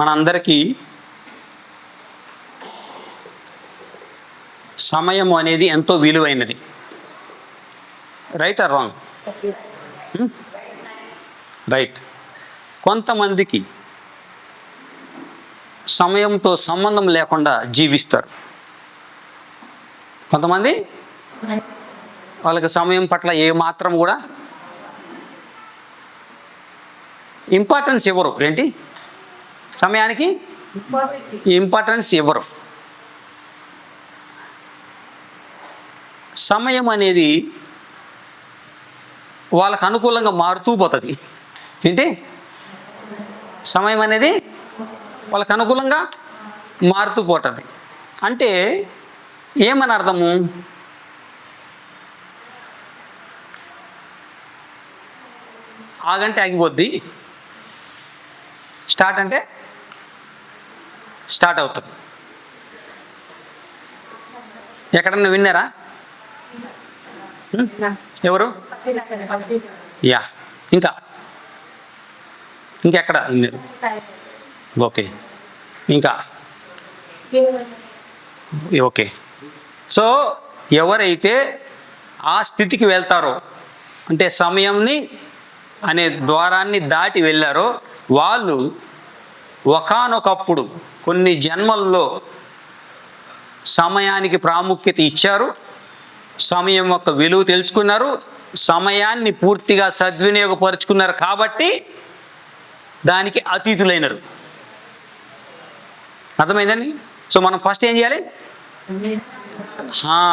మనందరికీ సమయం అనేది ఎంతో విలువైనది. రైట్ ఆర్ రాంగ్ రైట్ కొంతమందికి సమయంతో సంబంధం లేకుండా జీవిస్తారు. కొంతమంది వాళ్ళకి సమయం పట్ల ఏ మాత్రం కూడా ఇంపార్టెన్స్ ఇవ్వరు. ఏంటి? సమయానికి ఇంపార్టెన్స్ ఇవ్వరు. సమయం అనేది వాళ్ళకు అనుకూలంగా మారుతూ పోతుంది. ఏంటి? సమయం అనేది వాళ్ళకు అనుకూలంగా మారుతూ పోతుంది. అంటే ఏమని అర్థము? ఆగంటే ఆగిపోద్ది. స్టార్ట్ అంటే స్టార్ట్ అవుతుంది. ఎక్కడన్నా విన్నారా? ఎవరు? యా. ఇంకా? ఇంకెక్కడ? విన్నారు ఓకే. ఇంకా? ఓకే. సో ఎవరైతే ఆ స్థితికి వెళ్తారో అంటే సమయంని అనే ద్వారాన్ని దాటి వెళ్ళారో వాళ్ళు ఒకానొకప్పుడు కొన్ని జన్మల్లో సమయానికి ప్రాముఖ్యత ఇచ్చారు. సమయం యొక్క విలువ తెలుసుకున్నారు. సమయాన్ని పూర్తిగా సద్వినియోగపరుచుకున్నారు కాబట్టి దానికి అతీతులైనరు. అర్థమైందండి? సో మనం ఫస్ట్ ఏం చేయాలి?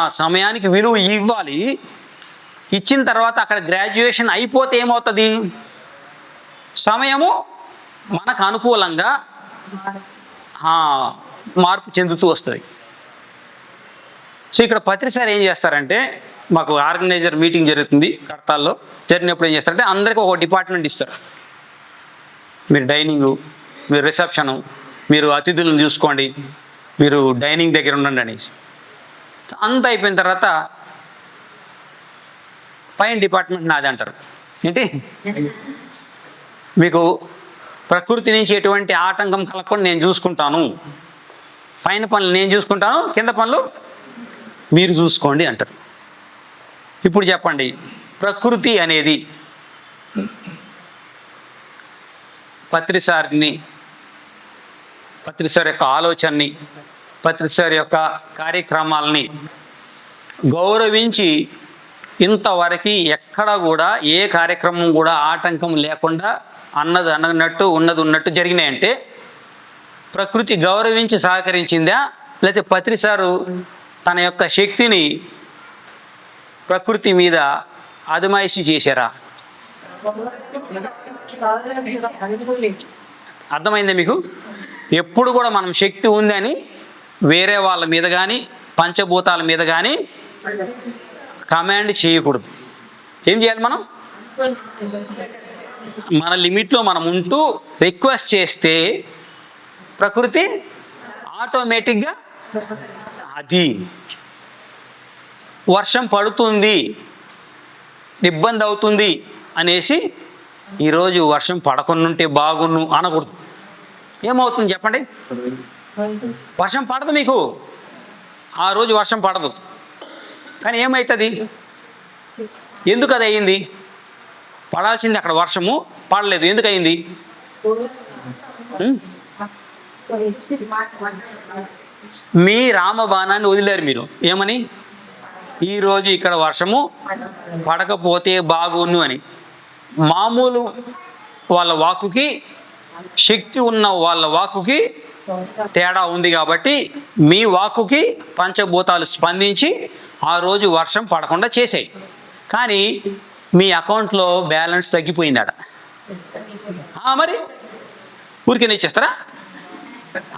సమయానికి విలువ ఇవ్వాలి. ఇచ్చిన తర్వాత అక్కడ గ్రాడ్యుయేషన్ అయిపోతే ఏమవుతుంది? సమయము మనకు అనుకూలంగా మార్పు చెందుతూ వస్తుంది. సో ఇక్కడ పత్రిసారి ఏం చేస్తారంటే మాకు ఆర్గనైజర్ మీటింగ్ జరుగుతుంది కడతాల్లో. జరిగినప్పుడు ఏం చేస్తారంటే అందరికీ ఒక డిపార్ట్మెంట్ ఇస్తారు. మీరు డైనింగు మీరు రిసెప్షను మీరు అతిథులను చూసుకోండి మీరు డైనింగ్ దగ్గర ఉండండి అనేసి. అంత అయిపోయిన తర్వాత పైన డిపార్ట్మెంట్ నాది అంటారు. ఏంటి? మీకు ప్రకృతి నుంచి ఎటువంటి ఆటంకం కలగకుండా నేను చూసుకుంటాను. పైన పనులు నేను చూసుకుంటాను కింద పనులు మీరు చూసుకోండి అంటారు. ఇప్పుడు చెప్పండి ప్రకృతి అనేది పత్రిసారిని పత్రిసారి యొక్క ఆలోచనని పత్రిసారి యొక్క కార్యక్రమాలని గౌరవించి ఇంతవరకు ఎక్కడ కూడా ఏ కార్యక్రమం కూడా ఆటంకం లేకుండా అన్నది అన్నట్టు ఉన్నది ఉన్నట్టు జరిగినాయంటే ప్రకృతి గౌరవించి సహకరించిందా? లేకపోతే పత్రిసారు తన యొక్క శక్తిని ప్రకృతి మీద అదమాయిషి చేశారా? అర్థమైందా మీకు? ఎప్పుడు కూడా మనం శక్తి ఉందని వేరే వాళ్ళ మీద కానీ పంచభూతాల మీద కానీ కమాండ్ చేయకూడదు. ఏం చేయాలి మనం? మన లిమిట్లో మనం ఉంటూ రిక్వెస్ట్ చేస్తే ప్రకృతి ఆటోమేటిక్గా అది వర్షం పడుతుంది ఇబ్బంది అవుతుంది అనేసి ఈరోజు వర్షం పడకుండా బాగున్ను అనకూడదు. ఏమవుతుంది చెప్పండి? వర్షం పడదు మీకు. ఆ రోజు వర్షం పడదు. కానీ ఏమవుతుంది ఎందుకు అది అయింది పడాల్సింది అక్కడ వర్షము పడలేదు. ఎందుకయింది? మీ రామబాణాన్ని వదిలేరు మీరు. ఏమని? ఈరోజు ఇక్కడ వర్షము పడకపోతే బాగుండు అని. మామూలు వాళ్ళ వాకుకి శక్తి ఉన్న వాళ్ళ వాకుకి తేడా ఉంది కాబట్టి మీ వాక్కుకి పంచభూతాలు స్పందించి ఆ రోజు వర్షం పడకుండా చేసాయి. కానీ మీ అకౌంట్లో బ్యాలెన్స్ తగ్గిపోయిందాడ మరి? ఊరికే ఇచ్చేస్తారా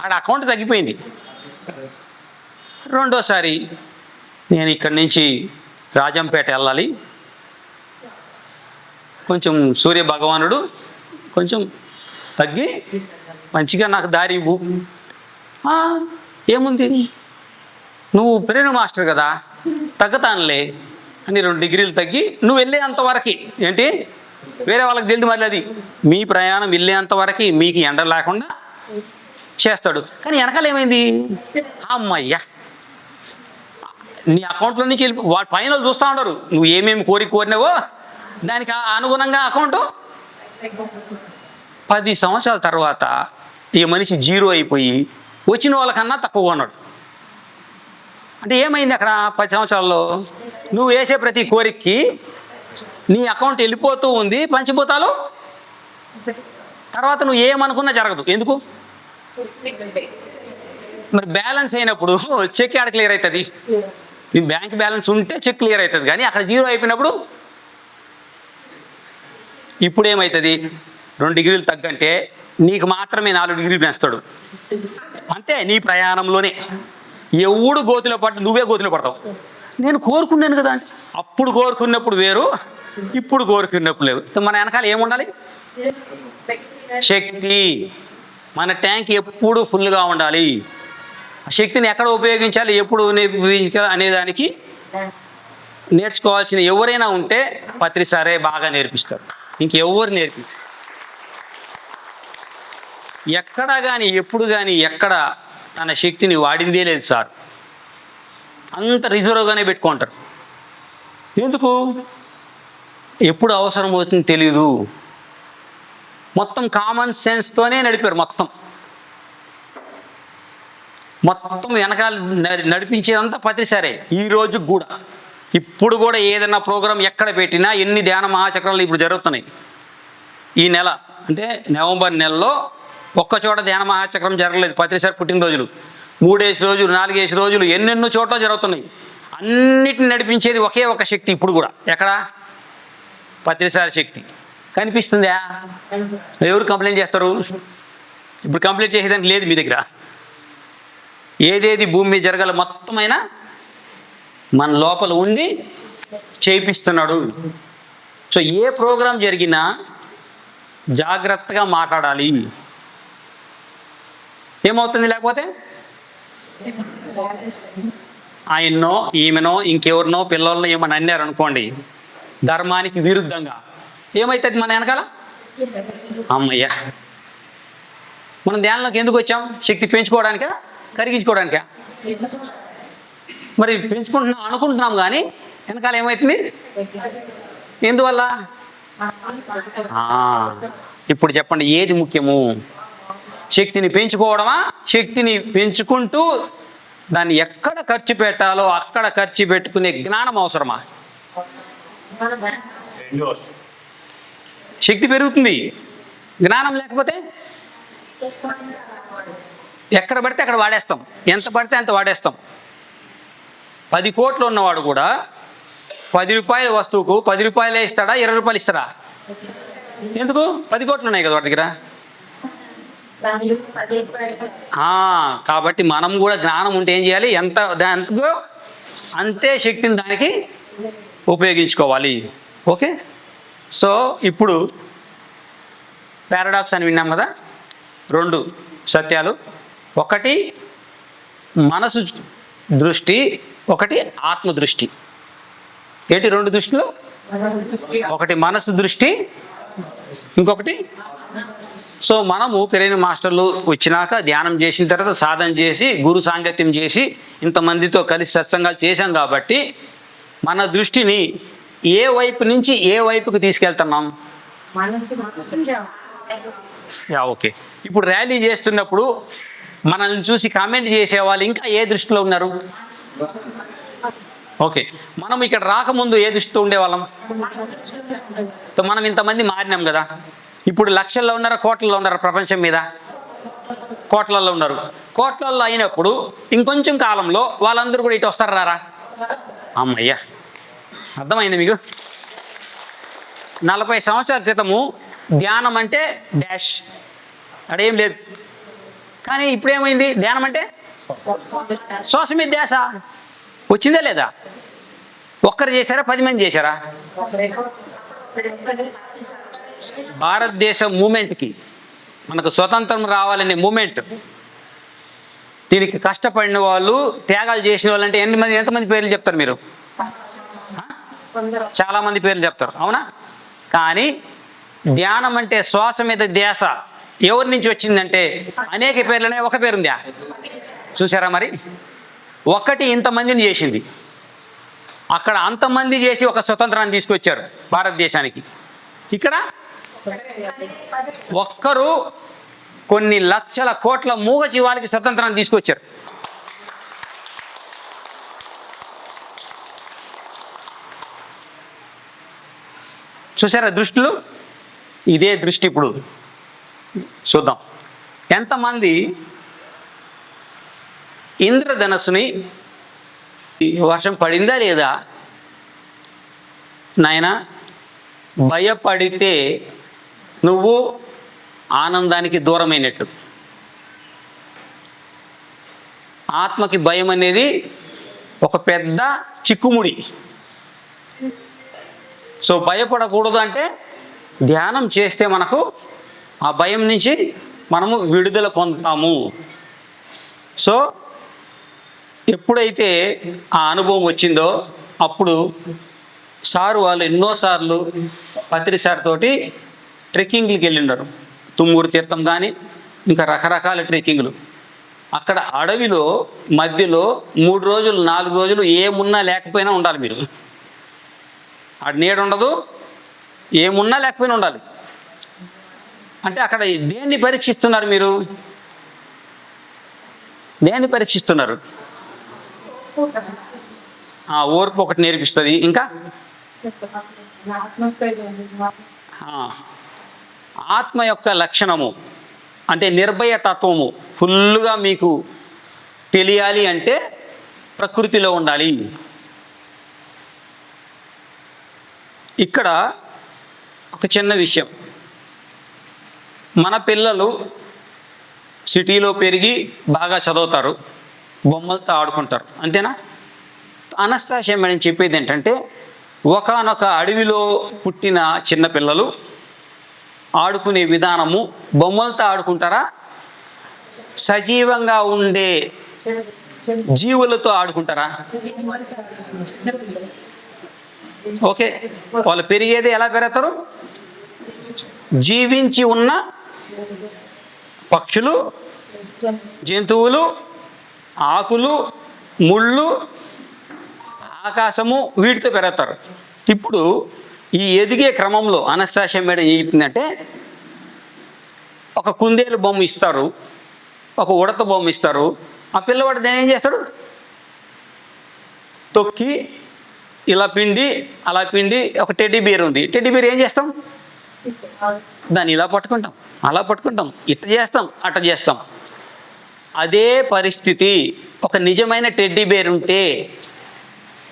ఆడ అకౌంట్ తగ్గిపోయింది. రెండోసారి నేను ఇక్కడి నుంచి రాజంపేట వెళ్ళాలి. కొంచెం సూర్య భగవానుడు కొంచెం తగ్గి మంచిగా నాకు దారి ఇవ్వు. ఏముంది? నువ్వు ప్రేరణ మాస్టర్ కదా తగ్గతానులే. అని రెండు డిగ్రీలు తగ్గి నువ్వు వెళ్ళేంతవరకు ఏంటి? వేరే వాళ్ళకి తెలియదు మరి అది. మీ ప్రయాణం వెళ్ళేంతవరకు మీకు ఎండ లేకుండా చేస్తాడు. కానీ వెనకాల ఏమైంది? అమ్మయ్యా! నీ అకౌంట్లో నుంచి వెళ్ళి వాడు పైన చూస్తూ ఉంటారు నువ్వు ఏమేమి కోరిక కోరినావో దానికి ఆ- అనుగుణంగా అకౌంట్ పది సంవత్సరాల తర్వాత ఈ మనిషి జీరో అయిపోయి వచ్చిన వాళ్ళకన్నా తక్కువగా ఉన్నాడు. అంటే ఏమైంది అక్కడ పది సంవత్సరాల్లో? నువ్వు వేసే ప్రతి కోరికకి నీ అకౌంట్ వెళ్ళిపోతూ ఉంది పంచిపోతాలు? తర్వాత నువ్వు ఏమనుకున్నా జరగదు. ఎందుకు? మరి బ్యాలెన్స్ అయినప్పుడు చెక్ ఆడ క్లియర్ అవుతుంది. నీ బ్యాంక్ బ్యాలెన్స్ ఉంటే చెక్ క్లియర్ అవుతుంది. కానీ అక్కడ జీరో అయిపోయినప్పుడు ఇప్పుడు ఏమవుతుంది రెండు డిగ్రీలు తగ్గంటే నీకు మాత్రమే నాలుగు డిగ్రీలు పెంచుతాడు. అంతే నీ ప్రయాణంలోనే. ఎవడు గోతిలో పడ్డ నువ్వే గోతిలో పడతావు. నేను కోరుకున్నాను కదా అంటే. అప్పుడు కోరుకున్నప్పుడు వేరు ఇప్పుడు కోరుకున్నప్పుడు లేవు మన వెనకాల ఏముండాలి శక్తి. మన ట్యాంక్ ఎప్పుడు ఫుల్గా ఉండాలి? ఆ శక్తిని ఎక్కడ ఉపయోగించాలి? ఎప్పుడు ఉపయోగించాలి అనేదానికి నేర్చుకోవాల్సిన ఎవరైనా ఉంటే పత్రి సరే బాగా నేర్పిస్తారు. ఇంకెవరు నేర్పి ఎక్కడ కానీ ఎప్పుడు కానీ ఎక్కడ తన శక్తిని వాడిందే లేదు సార్. అంత రిజర్వ్గానే పెట్టుకుంటారు. ఎందుకు? ఎప్పుడు అవసరం అవుతుంది తెలియదు మొత్తం కామన్ సెన్స్తోనే నడిపారు మొత్తం. మొత్తం వెనకాల నడిపించేదంతా ప్రతిసారే ఈ రోజు కూడా. ఇప్పుడు కూడా ఏదైనా ప్రోగ్రాం ఎక్కడ పెట్టినా ఎన్ని ధ్యాన మహాచక్రాలు ఇప్పుడు జరుగుతున్నాయి. ఈ నెల అంటే నవంబర్ నెలలో ఒక్క చోట ధ్యాన మహాచక్రం జరగలేదు. పత్రిసారి పుట్టినరోజులు. మూడేసి రోజులు నాలుగేసి రోజులు ఎన్నెన్నో చోట్ల జరుగుతున్నాయి. అన్నిటిని నడిపించేది ఒకే ఒక శక్తి ఇప్పుడు కూడా. ఎక్కడ? పత్రిసారి శక్తి. కనిపిస్తుందా? ఎవరు కంప్లైంట్ చేస్తారు? ఇప్పుడు కంప్లైంట్ చేసేదానికి లేదు మీ దగ్గర. ఏదేది భూమి మీద జరగాలి మొత్తమైన మన లోపల ఉండి చేయిస్తున్నాడు సో ఏ ప్రోగ్రాం జరిగినా జాగ్రత్తగా మాట్లాడాలి. ఏమవుతుంది లేకపోతే? ఆయన్నో ఈమెనో ఇంకెవరినో పిల్లలను ఏమని అన్నారు అనుకోండి ధర్మానికి విరుద్ధంగా ఏమవుతుంది మన వెనకాల? అమ్మయ్య. మనం ధ్యానంలోకి ఎందుకు వచ్చాం? శక్తి పెంచుకోవడానికా? కరిగించుకోవడానికా? మరి పెంచుకుంటున్నాం అనుకుంటున్నాం కానీ వెనకాల ఏమవుతుంది ఎందువల్ల? ఇప్పుడు చెప్పండి ఏది ముఖ్యము? శక్తిని పెంచుకోవడమా? శక్తిని పెంచుకుంటూ దాన్ని ఎక్కడ ఖర్చు పెట్టాలో అక్కడ ఖర్చు పెట్టుకునే జ్ఞానం అవసరమా? శక్తి పెరుగుతుంది. జ్ఞానం లేకపోతే ఎక్కడ పడితే అక్కడ వాడేస్తాం. ఎంత పడితే అంత వాడేస్తాం. పది కోట్లు ఉన్నవాడు కూడా పది రూపాయల వస్తువుకు పది రూపాయలే ఇస్తాడా? ఇరవై రూపాయలు ఇస్తాడా? ఎందుకు? పది కోట్లు ఉన్నాయి కదా వాటి దగ్గర. కాబట్టి మనం కూడా జ్ఞానం ఉంటే ఏం చేయాలి? ఎంత దాంతో అంతే శక్తిని దానికి ఉపయోగించుకోవాలి. ఓకే? సో ఇప్పుడు పారాడాక్స్ అని విన్నాం కదా? రెండు సత్యాలు. ఒకటి మనసు దృష్టి ఒకటి ఆత్మ దృష్టి ఏంటి రెండు దృష్టిలు? ఒకటి మనసు దృష్టి ఇంకొకటి సో మనము పెరైన మాస్టర్లు వచ్చినాక ధ్యానం చేసిన తర్వాత సాధన చేసి గురు సాంగత్యం చేసి ఇంతమందితో కలిసి సత్సంగాలు చేశాం కాబట్టి మన దృష్టిని ఏ వైపు నుంచి ఏ వైపుకి తీసుకెళ్తున్నాం? Yeah okay. ఇప్పుడు ర్యాలీ చేస్తున్నప్పుడు మనల్ని చూసి కామెంట్ చేసే వాళ్ళు ఇంకా ఏ దృష్టిలో ఉన్నారు? ఓకే. మనం ఇక్కడ రాకముందు ఏ దృష్టిలో ఉండేవాళ్ళం మనం ఇంతమంది మారినాం కదా. ఇప్పుడు లక్షల్లో ఉన్నారా కోట్లలో ఉన్నారా ప్రపంచం మీద? కోట్లలో ఉన్నారు. కోట్లలో అయినప్పుడు ఇంకొంచెం కాలంలో వాళ్ళందరూ కూడా ఇటు వస్తారు రారా? అమ్మయ్యా. అర్థమైంది మీకు? నలభై సంవత్సరాల క్రితము ధ్యానం అంటే డాష్. అడేం లేదు. కానీ ఇప్పుడు ఏమైంది ధ్యానం అంటే శ్వాస మీద ధ్యాస. వచ్చిందా లేదా? ఒక్కరు చేశారా? పది మంది చేశారా? భారతదేశ మూమెంట్కి మనకు స్వతంత్రం రావాలనే మూమెంట్. దీనికి కష్టపడిన వాళ్ళు త్యాగాలు చేసిన వాళ్ళు అంటే ఎన్ని మంది ఎంతమంది పేర్లు చెప్తారు మీరు? చాలామంది పేర్లు చెప్తారు. అవునా? కానీ ధ్యానం అంటే శ్వాస మీద ధ్యాస. ఎవరి నుంచి వచ్చిందంటే అనేక పేర్లనే ఒక పేరుందా? చూసారా మరి? ఒక్కటి ఇంతమందిని చేసింది. అక్కడ అంతమంది చేసి ఒక స్వతంత్రాన్ని తీసుకొచ్చారు భారతదేశానికి. ఇక్కడ ఒక్కరు కొన్ని లక్షల కోట్ల మూగ జీవాలకి స్వతంత్రాన్ని తీసుకొచ్చారు. చూసారా దృష్టిలు? ఇదే దృష్టి ఇప్పుడు. చూద్దాం. ఎంతమంది ఇంద్రధనస్సుని వర్షం పడిందా లేదా? నాయన భయపడితే నువ్వు ఆనందానికి దూరమైనట్టు. ఆత్మకి భయం అనేది ఒక పెద్ద చిక్కుముడి. సో భయపడకూడదు అంటే ధ్యానం చేస్తే మనకు ఆ భయం నుంచి మనము విడుదల పొందుతాము. సో ఎప్పుడైతే ఆ అనుభవం వచ్చిందో అప్పుడు సారు వాళ్ళు ఎన్నోసార్లు పత్రి సార్ తోటి ట్రెక్కింగ్లకి వెళ్ళిండారు. తుమ్మూరు తీర్థం కానీ ఇంకా రకరకాల ట్రెక్కింగ్లు. అక్కడ అడవిలో మధ్యలో మూడు రోజులు నాలుగు రోజులు ఏమున్నా లేకపోయినా ఉండాలి మీరు. అటు నీడ ఉండదు ఏమున్నా లేకపోయినా ఉండాలి. అంటే అక్కడ దేన్ని పరీక్షిస్తున్నారు మీరు? దేన్ని పరీక్షిస్తున్నారు? ఆ ఓర్పు ఒకటి నేర్పిస్తుంది ఇంకా? ఆత్మ యొక్క లక్షణము అంటే నిర్భయ తత్వము ఫుల్గా మీకు తెలియాలి అంటే ప్రకృతిలో ఉండాలి. ఇక్కడ ఒక చిన్న విషయం. మన పిల్లలు సిటీలో పెరిగి బాగా చదువుతారు బొమ్మలతో ఆడుకుంటారు అంతేనా? అనస్తాశయం అని చెప్పేది ఏంటంటే ఒకనొక అడవిలో పుట్టిన చిన్నపిల్లలు ఆడుకునే విధానము బొమ్మలతో ఆడుకుంటారా? సజీవంగా ఉండే జీవులతో ఆడుకుంటారా? ఓకే వాళ్ళు పెరిగేది ఎలా పెరుగుతారు? జీవించి ఉన్న పక్షులు జంతువులు ఆకులు ముళ్ళు ఆకాశము వీటితో పెరుగుతారు. ఇప్పుడు ఈ ఎదిగే క్రమంలో అనస్తాశ మేడం ఏం చెప్తుందంటే ఒక కుందేలు బొమ్మ ఇస్తారు ఒక ఉడత బొమ్మ ఇస్తారు. ఆ పిల్లవాడు దాన్ని ఏం చేస్తాడు? తొక్కి ఇలా పిండి అలా పిండి ఒక టెడ్డీ బీర్ ఉంది. టెడ్డీ బీర్ ఏం చేస్తాం? దాన్ని ఇలా పట్టుకుంటాం అలా పట్టుకుంటాం ఇట్ట చేస్తాం అట్ట చేస్తాం. అదే పరిస్థితి ఒక నిజమైన టెడ్డీ బేర్ ఉంటే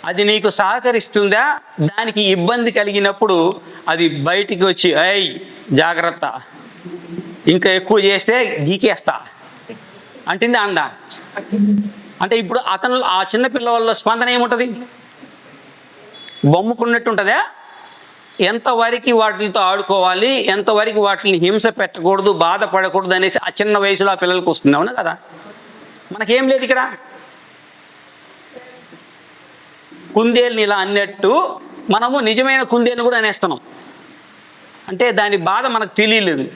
అది నీకు సహకరిస్తుందా? దానికి ఇబ్బంది కలిగినప్పుడు అది బయటికి వచ్చి ఐ జాగ్రత్త. ఇంకా ఎక్కువ చేస్తే గీకేస్తా. అంటుంది అందా? అంటే ఇప్పుడు అతను ఆ చిన్న పిల్లవాళ్ళ స్పందన ఏముంటుంది? బొమ్ముకున్నట్టు ఉంటుందా ఎంతవరకు వాటితో ఆడుకోవాలి? ఎంతవరకు వాటిని హింస పెట్టకూడదు బాధపడకూడదు అనేసి ఆ చిన్న వయసులో ఆ పిల్లలకు వస్తుంది అవునా కదా? మనకేం లేదు ఇక్కడ. కుందేలుని ఇలా అన్నట్టు మనము నిజమైన కుందేలు కూడా అనేస్తున్నాం. అంటే దాని బాధ మనకు తెలియలేదు.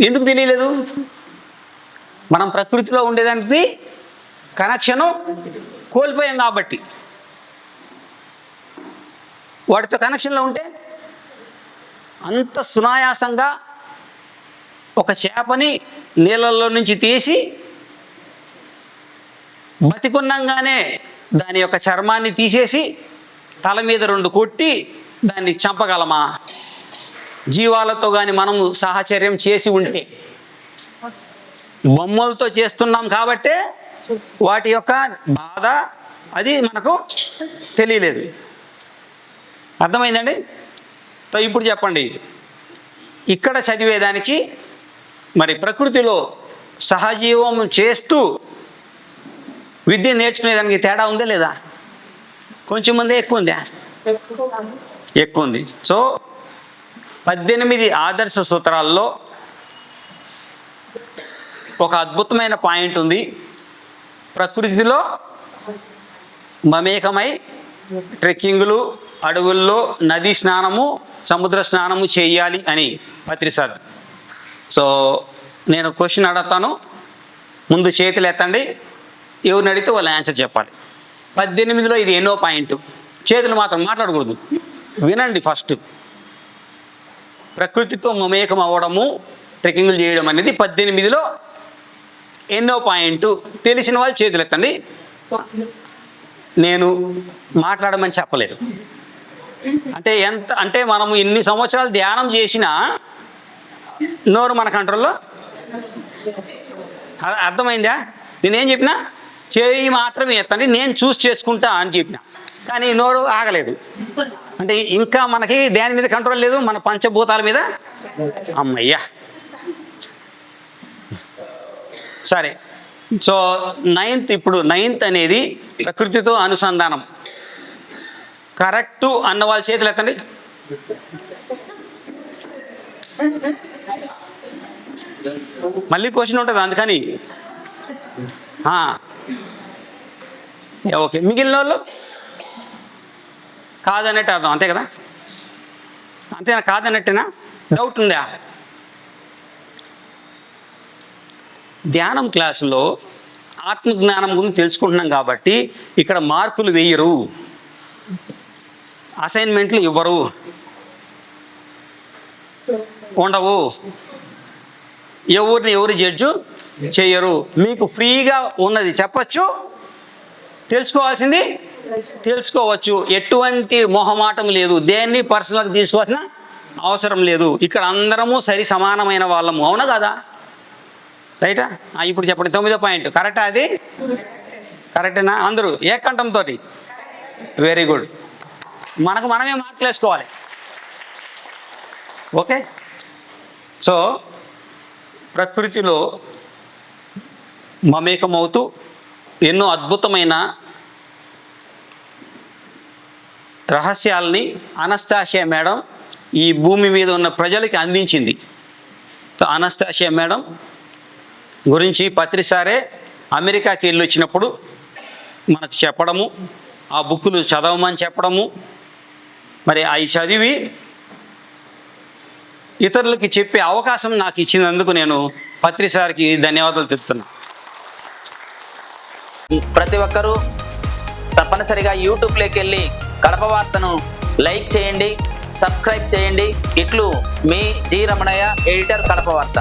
ఎందుకు తెలియలేదు? మనం ప్రకృతిలో ఉండేదానికి కనెక్షను కోల్పోయాం కాబట్టి. వాటితో కనెక్షన్లో ఉంటే అంత సునాయాసంగా ఒక చేపని నీళ్ళల్లో నుంచి తీసి బతికున్నంగానే దాని యొక్క చర్మాన్ని తీసేసి తల మీద రెండు కొట్టి దాన్ని చంపగలమా? జీవాలతో కానీ మనము సాహచర్యం చేసి ఉంటే బొమ్మలతో చేస్తున్నాం కాబట్టే వాటి యొక్క బాధ అది మనకు తెలియలేదు. అర్థమైందండి? ఇప్పుడు చెప్పండి. ఇక్కడ చదివేదానికి మరి ప్రకృతిలో సహజీవం చేస్తూ విద్య నేర్చుకునేదానికి తేడా ఉందా లేదా? కొంచెం మంది ఎక్కువ ఉందా? ఎక్కువ ఉంది. సో పద్దెనిమిది ఆదర్శ సూత్రాల్లో ఒక అద్భుతమైన పాయింట్ ఉంది. ప్రకృతిలో మమేకమై ట్రెక్కింగ్లు అడవుల్లో నది స్నానము సముద్ర స్నానము చేయాలి అని పత్రిసాద్ సో నేను క్వశ్చన్ అడుగుతాను. ముందు చేతులు ఎత్తండి. ఎవరిని అడిగితే వాళ్ళు ఆన్సర్ చెప్పాలి. పద్దెనిమిదిలో ఇది ఎన్నో పాయింట్. చేతులు మాత్రం మాట్లాడకూడదు. వినండి ఫస్ట్ ప్రకృతితో మమేకం అవ్వడము ట్రెక్కింగ్లు చేయడం అనేది పద్దెనిమిదిలో ఎన్నో పాయింట్. తెలిసిన వాళ్ళు చేతులు ఎత్తండి. నేను మాట్లాడమని చెప్పలేదు. అంటే ఎంత అంటే మనము ఇన్ని సంవత్సరాలు ధ్యానం చేసినా నోరు మన కంట్రోల్లో అర్థమైందా? నేనేం చెప్పినా? చేయి మాత్రమే ఎత్తండి నేను చూస్ చేసుకుంటా అని చెప్పిన. కానీ నోరు ఆగలేదు. అంటే ఇంకా మనకి దేని మీద కంట్రోల్ లేదు మన పంచభూతాల మీద? అమ్మయ్యా. సరే. సో నైన్త్ ఇప్పుడు నైన్త్ అనేది ప్రకృతితో అనుసంధానం. కరెక్టు అన్న వాళ్ళ చేతులు ఎత్తండి. మళ్ళీ క్వశ్చన్ ఉంటుంది అందుకని. ఆ. ఓకే. మిగిలిన వాళ్ళు? కాదన్నట్టు అర్థం. అంతే కదా? అంతేనా కాదన్నట్టేనా? డౌట్ ఉందా? ధ్యానం క్లాసులో ఆత్మజ్ఞానం గురించి తెలుసుకుంటున్నాం కాబట్టి ఇక్కడ మార్కులు వేయరు. అసైన్మెంట్లు ఇవ్వరు. ఉండవు. ఎవరిని ఎవరు జడ్జు చేయరు. మీకు ఫ్రీగా ఉన్నది చెప్పచ్చు. తెలుసుకోవాల్సింది? తెలుసుకోవచ్చు. ఎటువంటి మొహమాటం లేదు. దేన్ని పర్సనల్గా తీసుకోవాల్సిన అవసరం లేదు. ఇక్కడ అందరము సరి సమానమైన వాళ్ళము. అవునా కదా? రైటా? ఇప్పుడు చెప్పండి. తొమ్మిదో పాయింట్. కరెక్టా అది? కరెక్టేనా? అందరూ ఏకంఠంతో వెరీ గుడ్ మనకు మనమే మార్కులు వేసుకోవాలి. ఓకే? సో ప్రకృతిలో మమేకమవుతూ ఎన్నో అద్భుతమైన రహస్యాల్ని అనస్తాషియా మేడం ఈ భూమి మీద ఉన్న ప్రజలకి అందించింది. అనస్తాషియా మేడం గురించి పత్రిసారే అమెరికాకి వెళ్ళి వచ్చినప్పుడు మనకు చెప్పడము ఆ బుక్కులు చదవమని చెప్పడము మరి అవి చదివి ఇతరులకి చెప్పే అవకాశం నాకు ఇచ్చినందుకు నేను పత్రిసారికి ధన్యవాదాలు చెప్తున్నా ప్రతి ఒక్కరూ తప్పనిసరిగా యూట్యూబ్లోకి వెళ్ళి కడప వార్తను లైక్ చేయండి సబ్స్క్రైబ్ చేయండి. ఇట్లు మీ జి రమణయ్య ఎడిటర్ కడప వార్త.